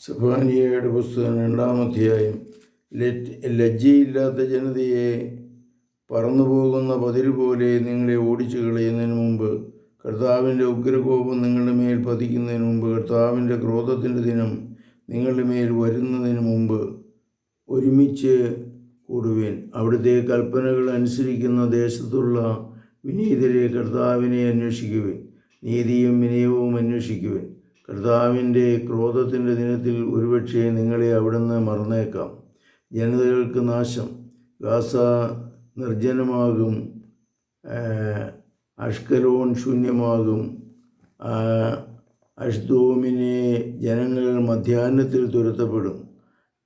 സഫാനിയയുടെ പുസ്തകം രണ്ടാമധ്യായം ലജ്ജ ലജ്ജയില്ലാത്ത ജനതയെ പറന്നുപോകുന്ന പതിര് പോലെ നിങ്ങളെ ഓടിച്ചു കളയുന്നതിന് മുമ്പ് കർത്താവിന്റെ ഉഗ്രകോപം നിങ്ങളുടെ മേൽ പതിക്കുന്നതിന് മുമ്പ് കർത്താവിന്റെ ക്രോധത്തിന്റെ ദിനം നിങ്ങളുടെ മേൽ വരുന്നതിന് മുമ്പ് ഒരുമിച്ച് കൂടുവിൻ. അവിടുത്തെ കൽപ്പനകൾ അനുസരിക്കുന്ന ദേശത്തുള്ള വിനീതരെ കർത്താവിനെ അന്വേഷിക്കുവിൻ. നീതിയും വിനയവും അന്വേഷിക്കുവിൻ. കർത്താവിന്റെ ക്രോധത്തിന്റെ ദിനത്തിൽ ഒരുപക്ഷെ നിങ്ങളെ അവിടുന്ന് മറന്നേക്കാം. ജനതകൾക്ക് നാശം ഗാസ നിർജനമാകും അഷ്കലോൺ ശൂന്യമാകും. അഷ്ദോമിനെ ജനങ്ങൾ മധ്യാഹ്നത്തിൽ തുരത്തപ്പെടും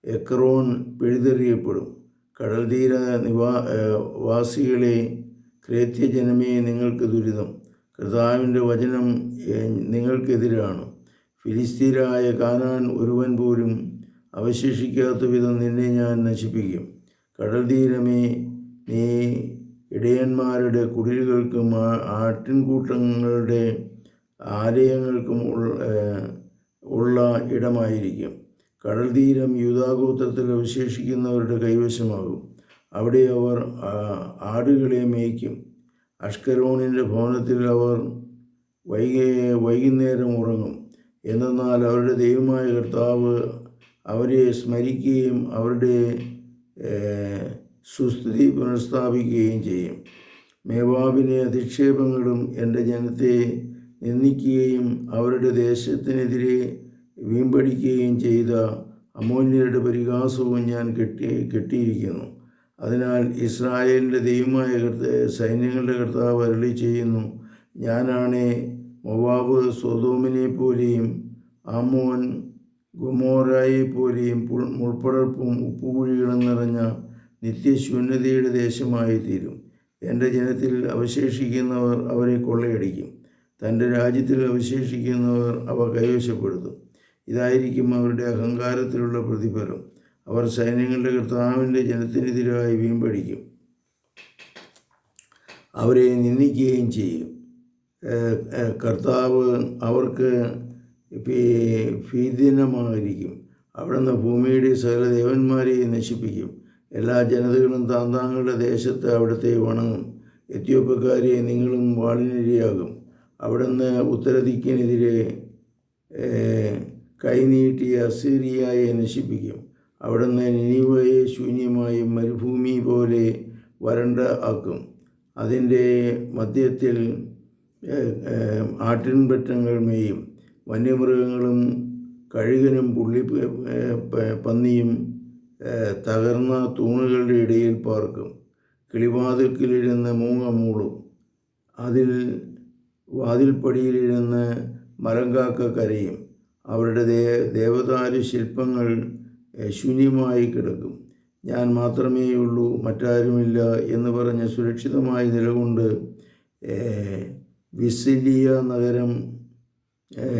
എക്രോൺ പിഴുതെറിയപ്പെടും. കടൽ തീര നിവാ വാസികളെ ക്രേത്യജനമേ നിങ്ങൾക്ക് ദുരിതം. കർത്താവിന്റെ വചനം നിങ്ങൾക്കെതിരാണ്. ഫിലിസ്തീരായ കാനാൻ ഒരുവൻ പോലും അവശേഷിക്കാത്ത വിധം നിന്നെ ഞാൻ നശിപ്പിക്കും. കടൽ തീരമേ നീ ഇടയന്മാരുടെ കുടിലുകൾക്കും ആട്ടിൻകൂട്ടങ്ങളുടെ ആലയങ്ങൾക്കും ഉള്ള ഇടമായിരിക്കും. കടൽ തീരം യൂതാഗോത്രത്തിൽ അവശേഷിക്കുന്നവരുടെ കൈവശമാകും. അവിടെ അവർ ആടുകളെ മേയ്ക്കും. അഷ്കരോണിന്റെ ഭവനത്തിൽ അവർ വൈകി വൈകുന്നേരം ഉറങ്ങും. എന്നാൽ അവരുടെ ദൈവമായ കർത്താവ് അവരെ സ്മരിക്കുകയും അവരുടെ സുസ്ഥിതി പുനഃസ്ഥാപിക്കുകയും ചെയ്യും. മേവാബിനെ അധിക്ഷേപങ്ങളും എന്റെ ജനത്തെ നിന്ദിക്കുകയും അവരുടെ ദേശത്തിനെതിരെ വീമ്പടിക്കുകയും ചെയ്ത അമോന്യരുടെ പരിഹാസവും ഞാൻ കെട്ടി കെട്ടിയിരിക്കുന്നു. അതിനാൽ ഇസ്രായേലിന്റെ ദൈവമായ കർത്ത സൈന്യങ്ങളുടെ കർത്താവ് അരളി ചെയ്യുന്നു ഞാനാണ് മൊവാബ് സ്വതോമിനെ പോലെയും അമോൻ ഗുമോറായെ പോലെയും മുൾപ്പടർപ്പും ഉപ്പുകുഴികളും നിറഞ്ഞ നിത്യശൂന്യതയുടെ ദേശമായി തീരും എന്റെ ജനത്തിൽ അവശേഷിക്കുന്നവർ അവരെ കൊള്ളയടിക്കും. തന്റെ രാജ്യത്തിൽ അവശേഷിക്കുന്നവർ അവ കൈവശപ്പെടുത്തും. ഇതായിരിക്കും അവരുടെ അഹങ്കാരത്തിലുള്ള പ്രതിഫലം. അവർ സൈന്യങ്ങളുടെ കർത്താവിന്റെ ജനത്തിനെതിരായി വീമ്പടിക്കും. അവരെ നിന്ദിക്കുകയും ചെയ്യും. കർത്താവ് അവർക്ക് ഭീതിനമായിരിക്കും അവിടുന്ന് ഭൂമിയുടെ സകല ദേവന്മാരെയും നശിപ്പിക്കും. എല്ലാ ജനതകളും താന്താങ്ങളുടെ ദേശത്ത് അവിടുത്തെ വണങ്ങും. എത്യോപ്യക്കാരെ നിങ്ങളും വാളിനിരയാകും. അവിടുന്ന് ഉത്തരദിക്കിനെതിരെ കൈനീട്ടിയ അസീറിയായെ നശിപ്പിക്കും. അവിടുന്ന് നിനിവയെ ശൂന്യമായും മരുഭൂമി പോലെ വരണ്ട ആക്കും. അതിന്റെ മധ്യത്തിൽ ആട്ടിൻപറ്റങ്ങൾ മേയും വന്യമൃഗങ്ങളും കഴുകനും പുള്ളി പന്നിയും തകർന്ന തൂണുകളുടെ ഇടയിൽ പാർക്കും. കിളിവാതിൽക്കിലിരുന്ന് മൂങ്ങ മൂളും. അതിൽ വാതിൽപ്പടിയിലിരുന്ന് മരം കാക്ക കരയും. അവരുടെ ദേ ദേവതാരു ശില്പങ്ങൾ ശൂന്യമായി കിടക്കും. ഞാൻ മാത്രമേ ഉള്ളൂ മറ്റാരുമില്ല എന്ന് പറഞ്ഞ് സുരക്ഷിതമായി നിലകൊണ്ട് വിസിലിയ നഗരം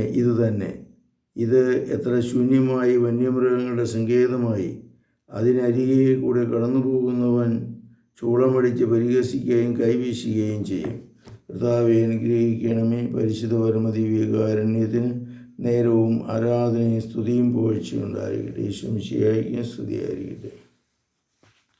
ഇതുതന്നെ. ഇത് എത്ര ശൂന്യമായി വന്യമൃഗങ്ങളുടെ സങ്കേതമായി. അതിനരികെ കൂടെ കടന്നു പോകുന്നവൻ ചൂളമടിച്ച് പരിഹസിക്കുകയും കൈവീശുകയും ചെയ്യും. കർത്താവെ അനുഗ്രഹിക്കണമേ. പരിശുദ്ധ പരമദിവ്യകാരണ്യത്തിന് നേരവും ആരാധനയും സ്തുതിയും പോഴ്ചയുണ്ടായിരിക്കട്ടെ ശംശിയായിരിക്കും സ്തുതിയായിരിക്കട്ടെ.